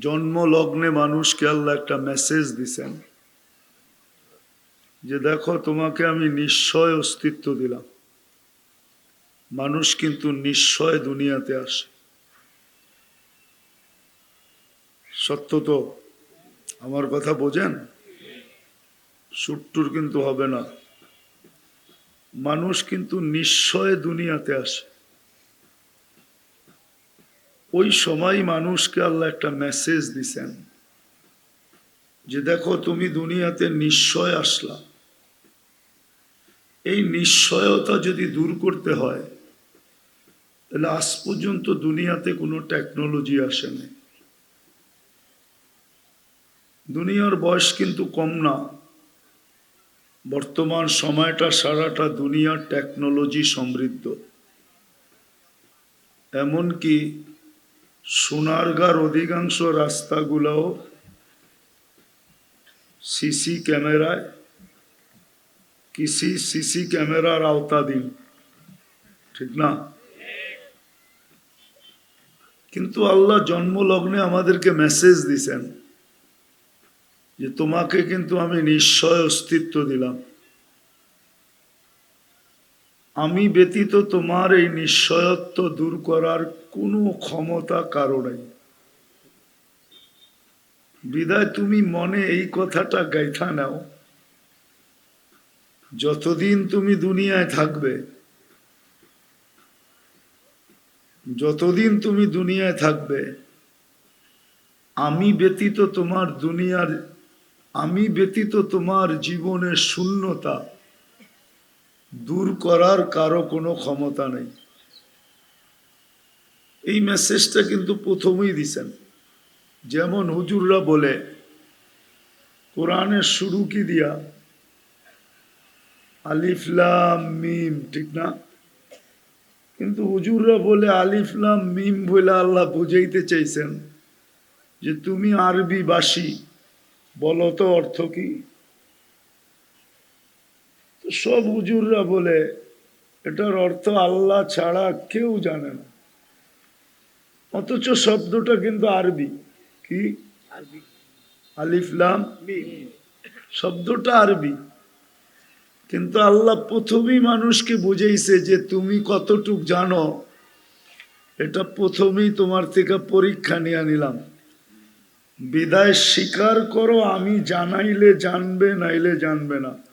জন্ম লগ্নে মানুষকে আল্লাহ একটা মেসেজ দিছেন যে দেখো, তোমাকে আমি নিশ্চয় অস্তিত্ব দিলাম। মানুষ কিন্তু নিশ্চয় দুনিয়াতে আসে। সত্য তো? আমার কথা বোঝেন? সুট্টুর কিন্তু হবে না। মানুষ কিন্তু নিশ্চয় দুনিয়াতে আসে। ওই সময় মানুষকে আল্লাহ একটা মেসেজ দিছেন যে দেখো তুমি দুনিয়াতে নিশ্চয় আসলা। এই নিশ্চয়তা যদি দূর করতে হয়, তাহলে আজ পর্যন্ত দুনিয়াতে কোনো টেকনোলজি আসেনি। দুনিয়ার বয়স কিন্তু কম না। বর্তমান সময়টা, সারাটা দুনিয়ার টেকনোলজি সমৃদ্ধ। এমনকি সোনারগার অধিকাংশ রাস্তাগুলোও সিসি ক্যামেরায়, কিসি সিসি ক্যামেরার আওতাধীন। ঠিক না? কিন্তু আল্লাহ জন্মলগ্নে আমাদেরকে মেসেজ দিছেন যে তোমাকে কিন্তু আমি নিশ্চয় অস্তিত্ব দিলাম। আমি ব্যতীত তোমার এই নিশ্চয়ত্ব দূর করার কোনো ক্ষমতা কারও নাই। বিদায়, তুমি মনে এই কথাটা গাইথা নাও। যতদিন তুমি দুনিয়ায় থাকবে, যতদিন তুমি দুনিয়ায় থাকবে, আমি ব্যতীত তোমার দুনিয়ার, আমি ব্যতীত তোমার জীবনের শূন্যতা দূর করার কারও কোনো ক্ষমতা নেই। এই মেসেজটা কিন্তু প্রথমেই দিছেন। যেমন হুজুররা বলে, কোরআনের শুরু কি দিয়া? আলিফলাম মিম, ঠিক না? কিন্তু হুজুররা বলে আলিফলাম মিম বলে আল্লাহ বুঝাইতে চাইছেন যে, তুমি আরবি বাসী বলো তো অর্থ কি? সব হুজুররা বলে এটার অর্থ আল্লাহ ছাড়া কেউ জানে না। অথচ শব্দটা কিন্তু আরবি। কি? আলিফলাম শব্দটা আরবি। কিন্তু আল্লাহ প্রথমেই মানুষকে বুঝাইছে যে তুমি কতটুক জানো এটা প্রথমেই তোমার থেকে পরীক্ষা নিয়ে নিলাম। বিদায় স্বীকার করো আমি জানাইলে জানবে নাইলে জানবে না।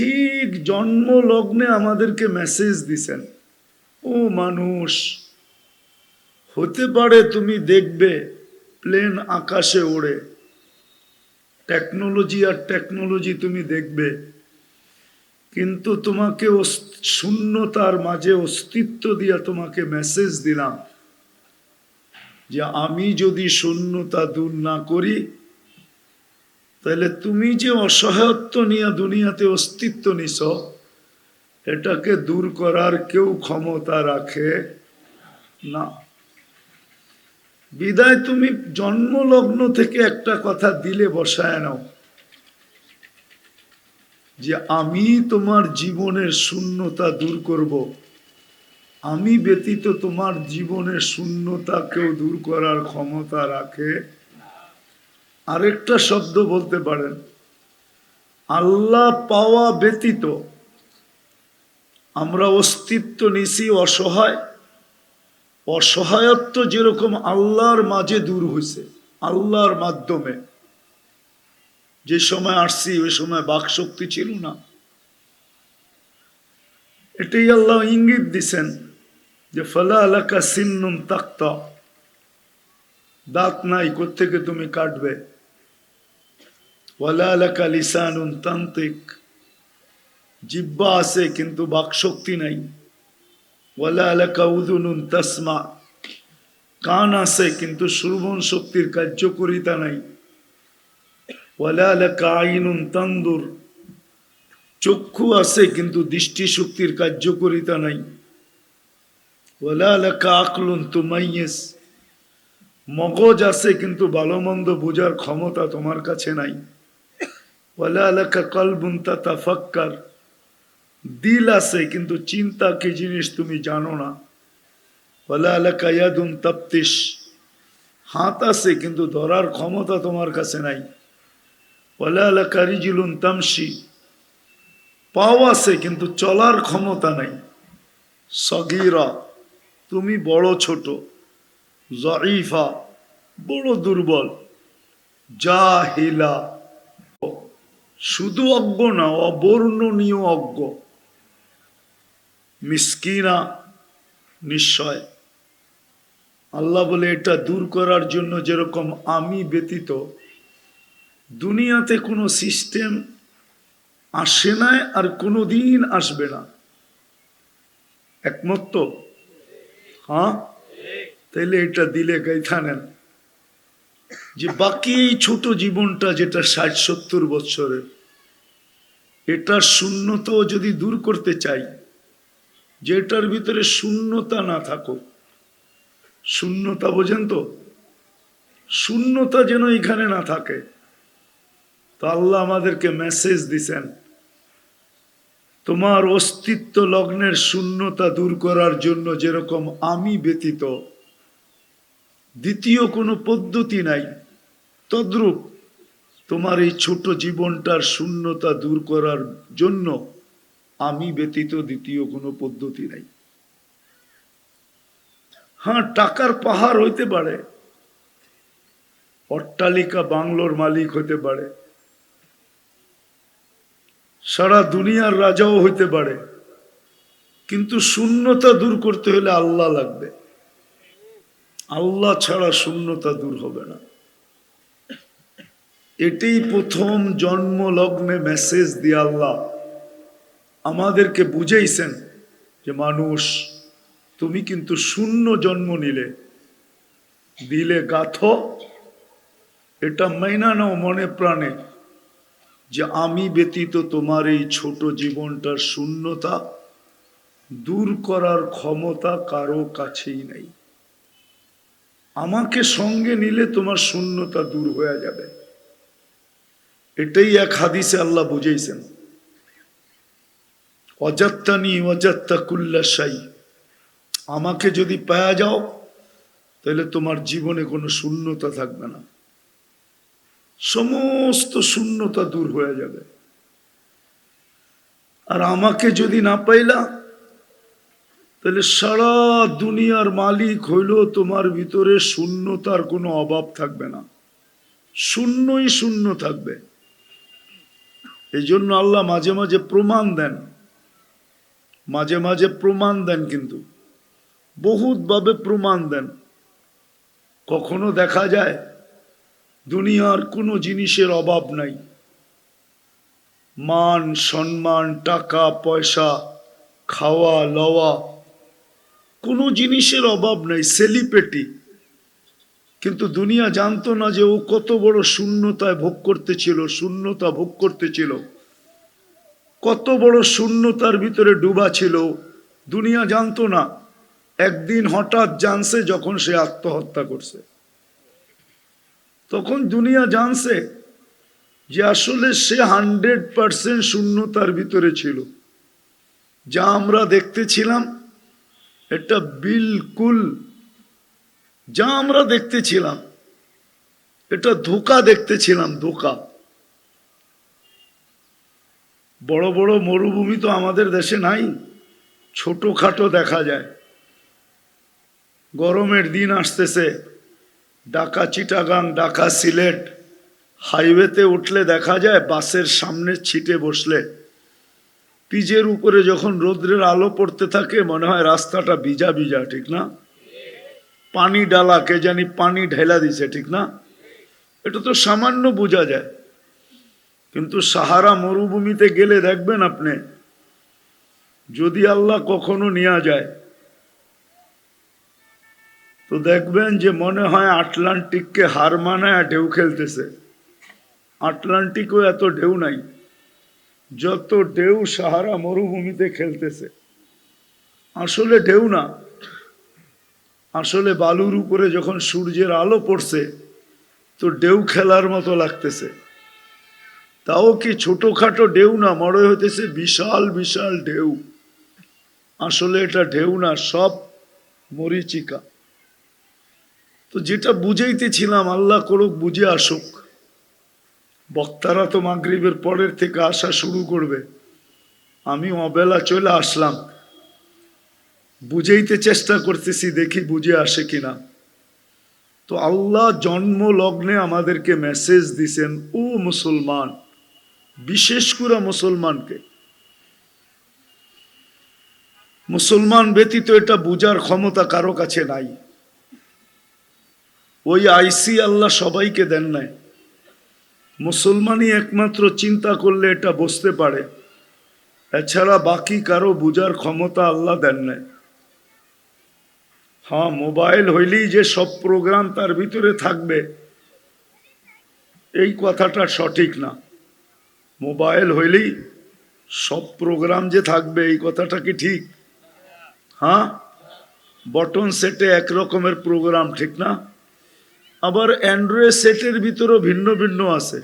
ঠিক জন্ম লগ্নে আমাদেরকে মেসেজ দিছেন। ও মানুষ, হতে পারে তুমি দেখবে প্লেন আকাশে ওড়ে। টেকনোলজি আর টেকনোলজি তুমি দেখবে। কিন্তু তোমাকে শূন্যতার মাঝে অস্তিত্ব দিয়া তোমাকে মেসেজ দিলাম যে আমি যদি শূন্যতা দূর না করি তাহলে তুমি যে অসহায়ত্ব নিয়ে দুনিয়াতে অস্তিত্ব নিছ, এটাকে দূর করার কেউ ক্ষমতা রাখে না। বিদায় তুমি জন্মলগ্ন থেকে একটা কথা দিলে বসায় নাও, যে আমি তোমার জীবনের শূন্যতা দূর করব। আমি ব্যতীত তোমার জীবনের শূন্যতা কেউ দূর করার ক্ষমতা রাখে আরেকটা শব্দ বলতে পারেন। আল্লাহ পাওয়া ব্যতীত আমরা অস্তিত্ব নিছি অসহায়। অসহায়ত্ব যেরকম আল্লাহর মাঝে দূর হয়েছে আল্লাহর মাধ্যমে। যে সময় আসছি, ওই সময় বাক শক্তি ছিল না। এটাই আল্লাহ ইঙ্গিত দিছেন যে, ফলা এলাকা সিন্নুম তাক্তা। দাঁত নাই কোথেকে তুমি কাটবে? ওয়ালা এলাকা লিসানুন তান্ত্রিক জিব্বা আছে, কিন্তু বাকশক্তি নাই। উদুনুন তাসমা। কান আছে, কিন্তু শ্রবণ শক্তির কার্যকরিতা নাই। ওয়ালা এলাকা আইনুন তান্দুর। চক্ষু আছে, কিন্তু দৃষ্টি শক্তির কার্যকরিতা নাই। আকলুন তুমাইয়েস। মগজ আছে, কিন্তু ভালো মন্দ বোঝার ক্ষমতা তোমার কাছে নাই। ওয়ালা এলাকা কলবুন তাফাক্কার দিল আছে, কিন্তু চিন্তা কি জিনিস তুমি জানো না। ওয়ালা এলাকা ইয়াদুন তাপ্তিস হাত আছে, কিন্তু ধরার ক্ষমতা তোমার কাছে নাই। ওলা কারিজুলুন তামসি পাও আছে, কিন্তু চলার ক্ষমতা নাই। সগিরা, তুমি বড় ছোট। জয়ীফা বড় দুর্বল। জাহিলা। শুধু অজ্ঞ না, অবর্ণনীয় অজ্ঞ। মিসকিনা নিশ্চয়। আল্লাহ বলে, এটা দূর করার জন্য যেরকম আমি ব্যতীত, দুনিয়াতে কোনো সিস্টেম আসে না আর কোনো দিন আসবে না। একমত? হ্যাঁ? তাইলে এটা দিলে গাইথা নেন যে বাকি এই ছোট জীবনটা যেটা ষাট সত্তর বৎসরের এটার শূন্যতা যদি দূর করতে চাই যে এটার ভিতরে শূন্যতা না থাকুক, শূন্যতা বোঝেন তো? শূন্যতা যেন এখানে না থাকে, তো আল্লাহ আমাদেরকে মেসেজ দিছেন, তোমার অস্তিত্ব লগ্নের শূন্যতা দূর করার জন্য যেরকম আমি ব্যতীত দ্বিতীয় কোনো পদ্ধতি নাই। তদ্রূপ তোমার এই ছোট জীবনটার শূন্যতা দূর করার জন্য আমি ব্যতীত দ্বিতীয় কোনো পদ্ধতি নাই। হ্যাঁ টাকার পাহাড় হইতে পারে, অট্টালিকা বাংলোর মালিক হতে পারে, সারা দুনিয়ার রাজাও হইতে পারে, কিন্তু শূন্যতা দূর করতে হলে আল্লাহ লাগবে। আল্লাহ ছাড়া শূন্যতা দূর হবে না। এটাই প্রথম জন্ম লগ্নে মেসেজ দিয়ে আল্লাহ আমাদেরকে বুঝেইছেন যে, মানুষ, তুমি কিন্তু শূন্য জন্ম নিলে। দিলে গাথ। এটা মাইনা নাও মনে প্রাণে যে, আমি ব্যতীত তোমার এই ছোট জীবনটার শূন্যতা দূর করার ক্ষমতা কারও কাছেই নাই। আমাকে সঙ্গে নিলে তোমার শূন্যতা দূর হয়ে যাবে। এটাই এক হাদিসে আল্লাহ বুঝেছেন অজাত্তানি অজাত্তা কুল্লাশাই আমাকে যদি পায়া যাও, তাহলে তোমার জীবনে কোনো শূন্যতা থাকবে না। সমস্ত শূন্যতা দূর হয়ে যাবে। আর আমাকে যদি না পাইলা তাহলে সারা দুনিয়ার মালিক হইল তোমার ভিতরে শূন্যতার কোনো অভাব থাকবে না। শূন্যই শূন্য থাকবে। এই জন্য আল্লাহ মাঝে মাঝে প্রমাণ দেন। মাঝে মাঝে প্রমাণ দেন কিন্তু। বহুতভাবে প্রমাণ দেন। কখনো দেখা যায় দুনিয়ার কোনো জিনিসের অভাব নাই। মান, সম্মান, টাকা, পয়সা, খাওয়া, লওয়া কোনো জিনিসের অভাব নাই সেলিপেটি কিন্তু দুনিয়া জানতো না যে ও কত বড় শূন্যতায় ভোগ করতেছিল, শূন্যতা ভোগ করতেছিল। কত বড় শূন্যতার ভিতরে ডুবা ছিল, দুনিয়া জানতো না। একদিন হঠাৎ জানছে যখন সে আত্মহত্যা করছে। তখন দুনিয়া জানছে যে আসলে সে হান্ড্রেড পারসেন্ট শূন্যতার ভিতরে ছিল। যা আমরা দেখতেছিলাম এটা বিলকুল যা আমরা দেখতেছিলাম, এটা ধোকা দেখতেছিলাম, ধোকা। বড় বড় মরুভূমি তো আমাদের দেশে নাই, ছোটখাটো দেখা যায়। গরমের দিন আসতেছে ডাকা চিটাগাং ডাকা সিলেট, হাইওয়েতে উঠলে দেখা যায়, বাসের সামনে ছিটে বসলে। পিজের উপরে যখন রোদ্রের আলো পড়তে থাকে, মনে হয় রাস্তাটা ভিজা ভিজা, ঠিক না? পানি ডালা, কে জানি পানি ঢেলা দিছে, ঠিক না? এটা তো সামান্য বোঝা যায়। কিন্তু সাহারা মরুভূমিতে গেলে দেখবেন আপনি, যদি আল্লাহ কখনো নেওয়া যায়, তো দেখবেন যে মনে হয় আটলান্টিককে হার মানায় ঢেউ খেলতেছে। আটলান্টিকও এত ঢেউ নাই। যত ঢেউ সাহারা মরুভূমিতে খেলতেছে। আসলে ঢেউ না। আসলে বালুর উপরে যখন সূর্যের আলো পড়ছে, তো ঢেউ খেলার মতো লাগতেছে। তাও কি ছোটখাটো ঢেউ না? মনে হইতেছে বিশাল বিশাল ঢেউ। আসলে এটা ঢেউ না, সব মরিচিকা। তো যেটা বুঝাইতেছিলাম, আল্লাহ করুক বুঝে আসুক। বক্তারা তো মাগরিবের পরের থেকে আসা শুরু করবে। আমি অবেলা চলে আসলাম। বুঝাইতে চেষ্টা করতেছি, দেখি বুঝে আসে কিনা। তো আল্লাহ জন্ম লগ্নে আমাদেরকে মেসেজ দিছেন, ও মুসলমান, বিশেষ করে মুসলমানকে। মুসলমান ব্যতীত এটা বুঝার ক্ষমতা কারও কাছে নাই। ওই আইসি আল্লাহ সবাইকে দেন নাই। মুসলমানই একমাত্র চিন্তা করলে এটা বুঝতে পারে। এছাড়া বাকি কারও বুঝার ক্ষমতা আল্লাহ দেন নাই। হ্যাঁ মোবাইল হইলেই যে সব প্রোগ্রাম তার ভিতরে থাকবে, এই কথাটা সঠিক না। মোবাইল হইলেই সব প্রোগ্রাম যে থাকবে, এই কথাটা কি ঠিক? হ্যাঁ বটন সেটে এক রকমের প্রোগ্রাম, ঠিক না? আবার অ্যান্ড্রয়েড সেটের ভিতরেও ভিন্ন ভিন্ন আছে।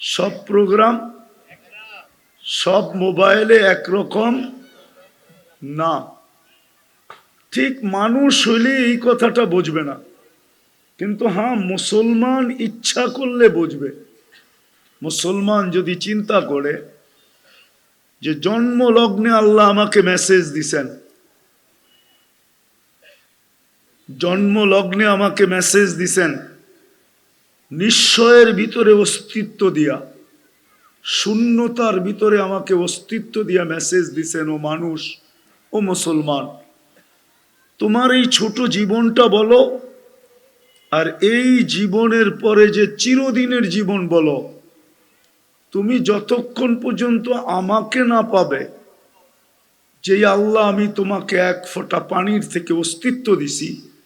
সব প্রোগ্রাম সব মোবাইলে একরকম না। ঠিক মানুষ হইলে এই কথাটা বুঝবে না। কিন্তু হ্যাঁ মুসলমান ইচ্ছা করলে বুঝবে। মুসলমান যদি চিন্তা করে যে জন্ম লগ্নে আল্লাহ আমাকে মেসেজ দিছেন জন্ম লগ্নে আমাকে মেসেজ দিছেন নিশ্চয়ের ভিতরে অস্তিত্ব দিয়া, শূন্যতার ভিতরে আমাকে অস্তিত্ব দিয়া মেসেজ দিছেন, ও মানুষ, ও মুসলমান, তোমার এই ছোট জীবনটা বলো, আর এই জীবনের পরে যে চিরদিনের জীবন বলো, তুমি যতক্ষণ পর্যন্ত আমাকে না পাবে যে আল্লাহ আমি তোমাকে এক ফোঁটা পানির থেকে অস্তিত্ব দিছি